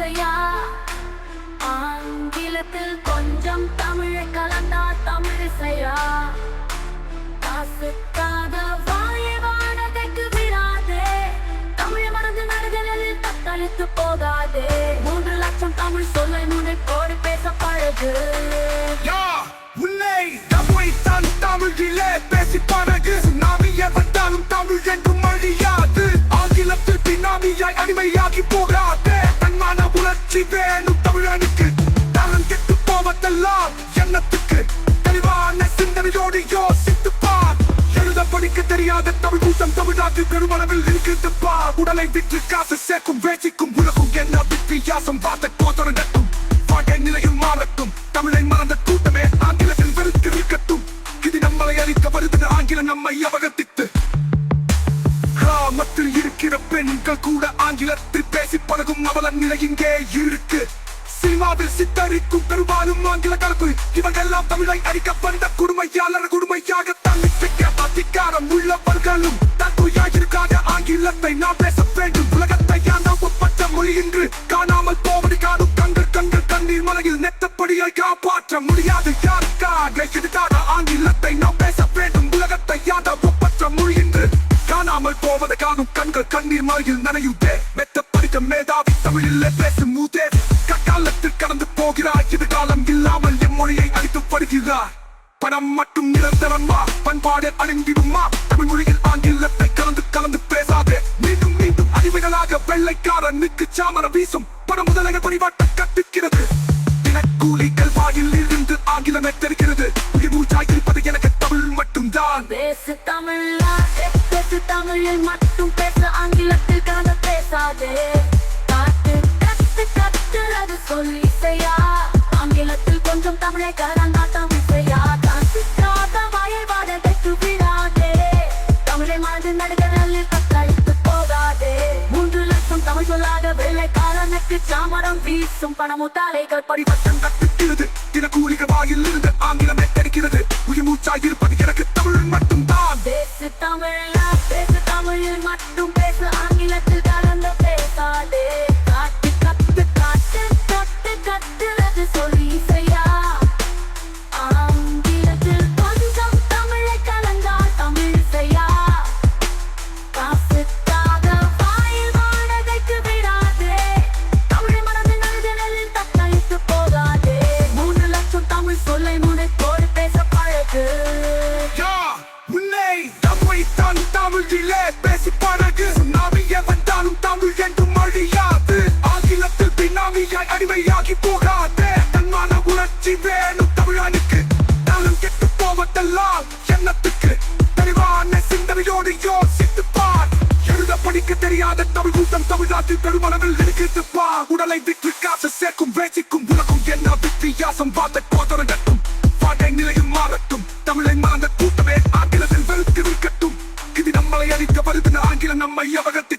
இசையா ஆங்கிலத்தில் கொஞ்சம் தமிழ் கலந்தா தமிழ் இசையா காசுக்காக வாயவானதைக்கு விடாதே. தமிழ் மறந்து நடுதலில் தத்தளித்து போகாதே. மூன்று லட்சம் தமிழ் சொல்லை முனை கோடி பேச பழகு. தமிழ் கூட்டம் தமிழ்நாட்டு பெருமளவில் இருக்கிறது. உடலை விற்று காசு சேர்க்கும் வேசிக்கும் உலகும் என்ன வித்தியாசம்? பார்த்த கோத்தர நட்டும் வாழ்க்கை நிலையும் மாறட்டும். தமிழை மறந்த கூட்டமே ஆங்கிலத்தில் வெறுத்து இருக்கட்டும் இது நம்மளை அளிக்க வருது ஆங்கிலம் நம்மை அவகத்தித்து. கிராமத்தில் இருக்கிற பெண்கள் கூட ஆங்கிலத்தில் பேசி பழகும் அவல நிலை இங்கே இருக்கு. சினிமாவில் சித்தரிக்கும் பெரும்பாலும் ஆங்கில கலப்பு. இவங்கெல்லாம் தமிழை அடிக்க வந்த குடுமையாளர் குடுமை உள்ளவர்களும் தத்துயாயிருக்காத ஆங்கிலத்தை நாம் பேச வேண்டும். உலகத்தை யாந்த ஒப்பற்ற மொழி என்று காணாமல் போவது காணும் கண்கள் கண்கள் கண்ணீர் மலையில் நெத்தப்படியை காப்பாற்ற முடியாது. யாருக்காக எதுக்காக ஆங்கிலத்தை நாம் பேச வேண்டும். உலகத்தை யாத ஒப்பற்ற மொழி என்று காணாமல் போவது காணும் கண்கள் கண்ணீர் மலையில் நனையுதே. மெத்தப்படித்த மேதாவி தமிழில் பேசும் மூதே கக்காலத்தில் கடந்து போகிறார் எதிர்காலம் காலம் இல்லாமல் எம் மொழியை அழித்து படுகிறார் பணம் மட்டும் நிரந்தரமா பண்பாடு அழிந்திடுமா? தமிழ் மொழியில் ஆங்கிலத்தை கலந்து கலந்து பேசாதே. மீண்டும் மீண்டும் அடிமைகளாக வெள்ளைக்காரனுக்கு சாமர வீசும். பணம் முதலக பரிவாட்ட கட்டுக்கிறது தினக்கூலிகள் வாயில் இருந்து ஆங்கிலமே தெரிகிறது உயிர் மூச்சாய் இருப்பது எனக்கு தமிழ் மட்டும்தான். பேசு தமிழா பேசு தமிழில் மட்டும் பேச ஆங்கிலத்தில் கலந்து பேசாதே. காட்டு கத்து கத்து அது சொல்லி இசையா. ஆங்கிலத்தில் கொஞ்சம் தமிழை கலந்து சொல்லாத வெள்ளைக்காரனுக்கு சாமரம் வீசும் பணமுத்தாலைகள் படிப்பட்டம் கட்டுக்கிறது தினக்கூலிகள் வாயில் இருந்து ஆங்கில தெரியாத தமிழ் கூட்டம் தமிழ்நாட்டில் பெருமளவில் இருக்கிறது பார் உடலை விற்று காசு சேர்க்கும் வேசிக்கும் உலகம் என்ன வித்தியாசம்? பார்த்த கோதர நட்டும் நிலையும் மாறட்டும். தமிழை மறந்த கூட்டமே ஆங்கிலத்தில் வெறுத்து இருக்கட்டும் இது நம்மளை அழிக்க வருது ஆங்கிலம் நம்மை அபகத்தித்து